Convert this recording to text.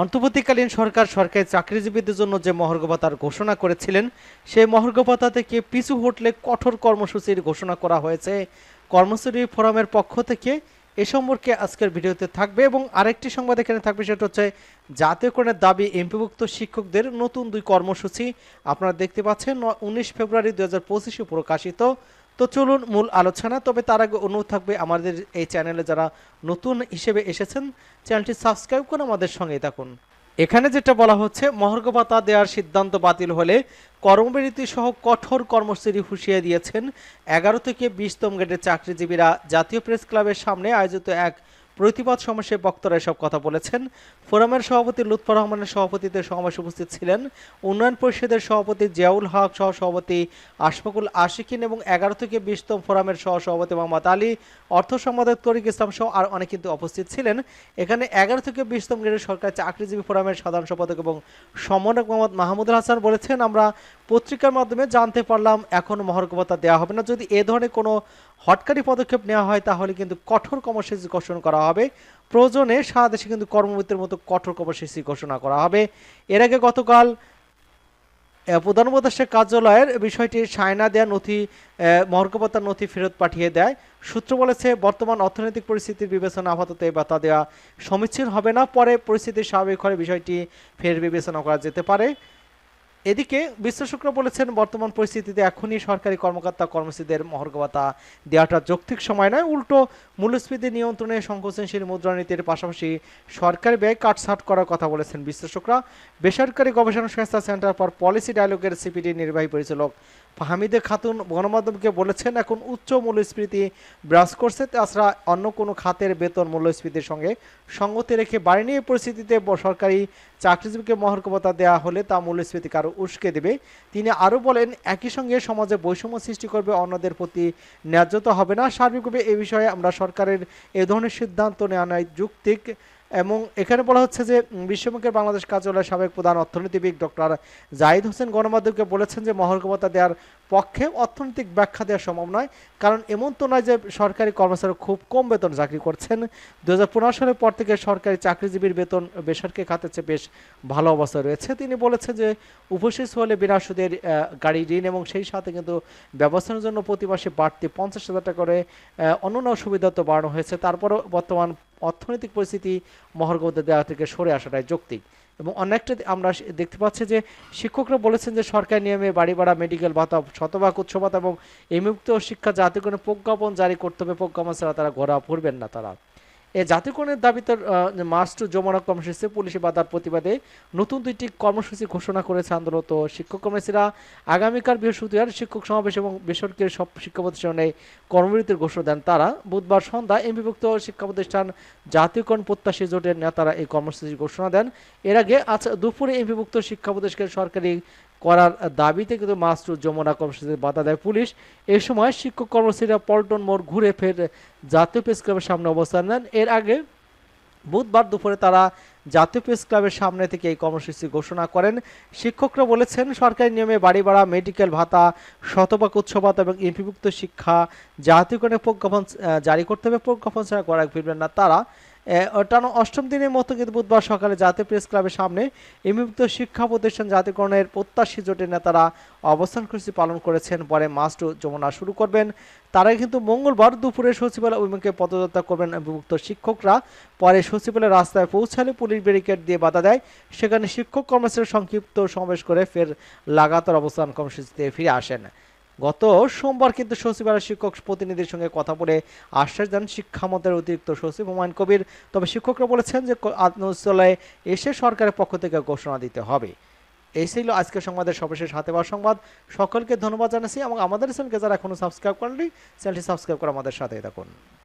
অন্তর্বর্তীকালীন সরকার সরকারি চাকরিজীবীদের জন্য যে মহার্ঘ ভাতার ঘোষণা করেছিলেন, সেই মহার্ঘ ভাতা থেকে পিছু হটলে কঠোর কর্মসূচির ঘোষণা করা হয়েছে। কর্মসূচি ফোরামের পক্ষ থেকে এ সম্পর্কে আজকের ভিডিওতে থাকবে এবং আরেকটি সংবাদ এখানে থাকবে, সেটা হচ্ছে জাতীয়করণের দাবি এমপিভুক্ত শিক্ষকদের নতুন দুই কর্মসূচি। আপনারা দেখতে পাচ্ছেন উনিশ ফেব্রুয়ারি দু প্রকাশিত তো চলুন মূল আলোচনা, তবে তার আগে অনুরোধ থাকবে আমাদের এই চ্যানেলে যারা নতুন হিসেবে এসেছেন, চ্যানেলটি সাবস্ক্রাইব করে আমাদের সঙ্গেই থাকুন। এখানে যেটা বলা হচ্ছে মহার্ঘ ভাতা দেওয়ার সিদ্ধান্ত বাতিল হলে কর্মবিরতি সহ কঠোর কর্মসূচি হুঁশিয়ে দিয়েছেন এগারো থেকে বিশতম গ্রেডের চাকরিজীবীরা। জাতীয় প্রেস ক্লাবের সামনে আয়োজিত এক প্রতিবাদ সমাবেশে বক্তারা এসব কথা বলেছেন। ফোরামের সভাপতি লুৎফর রহমানের সভাপতিতে সমাবেশে উপস্থিত ছিলেন উন্নয়ন পরিষদের সভাপতি জিয়াউল হক সহ সভাপতি আশফাকুল আশিকিন এবং এগারো থেকে বিশতম ফোরামের সহ সভাপতি মোহাম্মদ আলী, অর্থ সম্পাদক তরিক ইসলাম সহ আর অনেক কিন্তু উপস্থিত ছিলেন। এখানে এগারো থেকে বিশতম গ্রেডের সরকারি চাকরিজীবী ফোরামের সাধারণ সম্পাদক এবং সমন্বয়ক মোহাম্মদ মাহমুদুল হাসান বলেছেন, আমরা পত্রিকার মাধ্যমে জানতে পারলাম, এখন মহার্ঘভাতা দেওয়া হবে না। যদি এ ধরনের কোনো হটকারী পদক্ষেপ নেওয়া হয়, তাহলে কিন্তু কঠোর কর্মসূচি ঘোষণা করা হবে। প্রয়োজনে সারা দেশে কিন্তু কর্মবিরতির মতো কঠোর কর্মসূচি ঘোষণা করা হবে। এর আগে গতকাল প্রধান কার্যালয়ের বিষয়টি সায়না দেয়া নথি মহর্গবতার নথি ফেরত পাঠিয়ে দেয়। সূত্র বলেছে, বর্তমান অর্থনৈতিক পরিস্থিতির বিবেচনা আপাতত এই ভাতা দেওয়া সমীচীন হবে না। পরে পরিস্থিতি স্বাভাবিক হলে বিষয়টি ফের বিবেচনা করা যেতে পারে। এদিকে বিশ্লেষকরা বলেছেন, বর্তমান পরিস্থিতিতে এখনই সরকারি কর্মকর্তা কর্মচারীদের মহর্গবাতা দেওয়াটা যৌক্তিক সময় নয়। উল্টো, মূল্যস্ফীতি নিয়ন্ত্রণে সংকোচনশীল মুদ্রানীতির পাশাপাশি সরকারি ব্যয় কাটছাট করার কথা বলেছেন বিশ্লেষকরা। বেসরকারি গবেষণা সংস্থা সেন্টার ফর পলিসি ডায়ালগের সিপিডি নির্বাহী পরিচালক ফাহামিদে খাতুন গণমাধ্যমকে বলেছেন, এখন উচ্চ মূল্যস্ফীতি বিরাজ করছে। তাছাড়া অন্য কোনো খাতের বেতন মূল্যস্ফীতির সঙ্গে সঙ্গতি রেখে বাড়িনি এই পরিস্থিতিতে সরকারি চাকরিজীবীকে মহর্ঘ ভাতা দেওয়া হলে তা মূল্যস্ফীতিকে আরও উস্কে দেবে। তিনি আরও বলেন, একই সঙ্গে সমাজে বৈষম্য সৃষ্টি করবে অন্যদের প্রতি ন্যায্যতা হবে না। সার্বিকভাবে এ বিষয়ে আমরা সরকারের এ ধরনের সিদ্ধান্ত নেওয়া নয়। যুক্তিক এবং এখানে বলা হচ্ছে যে বিশ্বব্যাংকের বাংলাদেশ কার্যালয়ের সাবেক প্রধান অর্থনীতিবিদ ডক্টর জাহিদ হোসেন গণমাধ্যমকে বলেছেন যে মহর্ঘ দেওয়ার পক্ষে অর্থনৈতিক ব্যাখ্যা দেওয়া সম্ভব নয়, কারণ এমন তো নয় যে সরকারি কর্মচারী খুব কম বেতন চাকরি করছেন। দু হাজার পনেরো সালের পর থেকে সরকারি চাকরিজীবীর বেতন বেসরকারি খাতের চেয়ে বেশ ভালো অবস্থায় রয়েছে। তিনি বলেছেন যে উপশেষ হলে বিনা সুদের গাড়ি, ঋণ এবং সেই সাথে কিন্তু ব্যবস্থার জন্য প্রতি মাসে বাড়তি পঞ্চাশ হাজার টাকা করে অন্যান্য সুবিধা তো বাড়ানো হয়েছে। তারপরও বর্তমান অর্থনৈতিক পরিস্থিতি মহর্গবতে দেওয়া থেকে সরে আসাটাই যৌক্তিক। এবং অনেকটা আমরা দেখতে পাচ্ছি যে শিক্ষকরা বলেছেন যে সরকারি নিয়মে বাড়ি ভাড়া মেডিকেল ভাতা শতভাগ উৎস ভাতা এবং এমুক্ত শিক্ষা জাতিকরণের প্রজ্ঞাপন জারি করতে হবে। প্রজ্ঞাপন ছাড়া তারা ঘোরা পড়বেন না তারা। এ জাতিকরণের দাবিতে মাস্ট জমানা কর্মসূচি পুলিশি বাধার প্রতিবাদে নতুন দুইটি কর্মসূচি ঘোষণা করেছে আন্দোলনত শিক্ষক কর্মসূচিরা আগামীকাল বৃহস্পতিবার শিক্ষক সমাবেশ এবং বেসরকারি সব শিক্ষা প্রতিষ্ঠানে কর্মবিরতির ঘোষণা দেন তারা। বুধবার সন্ধ্যা এম এমবিভুক্ত শিক্ষা প্রতিষ্ঠান জাতীয়করণ প্রত্যাশী জোটের নেতারা এই কর্মসূচির ঘোষণা দেন। এর আগে আজ দুপুরে এম এমবিভুক্ত শিক্ষা প্রতিষ্ঠানের সরকারি করার দাবিতে কিন্তু মাস্টুর যমুনা কর্মসূচিতে বাধা দেয় পুলিশ। এ সময় শিক্ষক কর্মচারীরা পল্টন মোড় ঘুরে ফের জাতীয় প্রেস ক্লাবের সামনে অবস্থান নেন। এর আগে বুধবার দুপুরে তারা জাতীয় প্রেস ক্লাবের সামনে থেকে এই কর্মসূচি ঘোষণা করেন। শিক্ষকরা বলেছেন, সরকারি নিয়মে বাড়ি ভাড়া, মেডিকেল ভাতা, শতভাগ উৎস ভাতা এবং এমপিভুক্ত শিক্ষা জাতীয়করণের প্রজ্ঞাপন জারি করতে হবে। প্রজ্ঞাপন ছাড়া করা ফিরবেন না তারা। টানা অষ্টম দিনের মতো কিন্তু বুধবার সকালে জাতীয় প্রেস ক্লাবের সামনে এমপিভুক্ত শিক্ষা প্রতিষ্ঠান জাতীয়করণের প্রত্যাশী জোটের নেতারা অবস্থান কর্মসূচি পালন করেছেন পরে মাস্ট যমুনা শুরু করবেন। তারাই কিন্তু মঙ্গলবার দুপুরে সচিবালয় অভিমুখে পদযাত্রা করবেন বিভক্ত শিক্ষকরা। পরে সচিবালয় রাস্তায় পৌঁছালে পুলিশ ব্যারিকেড দিয়ে বাধা দেয়। সেখানে শিক্ষক কর্মচারী সংক্ষিপ্ত সমাবেশ করে ফের লাগাতার অবস্থান কর্মসূচিতে ফিরে আসেন। গত সোমবার কিন্তু সচিবালয় শিক্ষক প্রতিনিধির সঙ্গে কথা বলে আশ্বাস দেন শিক্ষামন্ত্রের অতিরিক্ত সচিব হুমায়ুন কবির। তবে শিক্ষকরা বলেছেন যে আত্মস্থলায় এসে সরকারের পক্ষ থেকে ঘোষণা দিতে হবে। এই ছিল আজকের সংবাদের সর্বশেষ হাতে বা সংবাদ। সকলকে ধন্যবাদ জানাচ্ছি এবং আমাদের চ্যানেলকে যারা এখনও সাবস্ক্রাইব করেননি, চ্যানেলটি সাবস্ক্রাইব করে আমাদের সাথে থাকুন।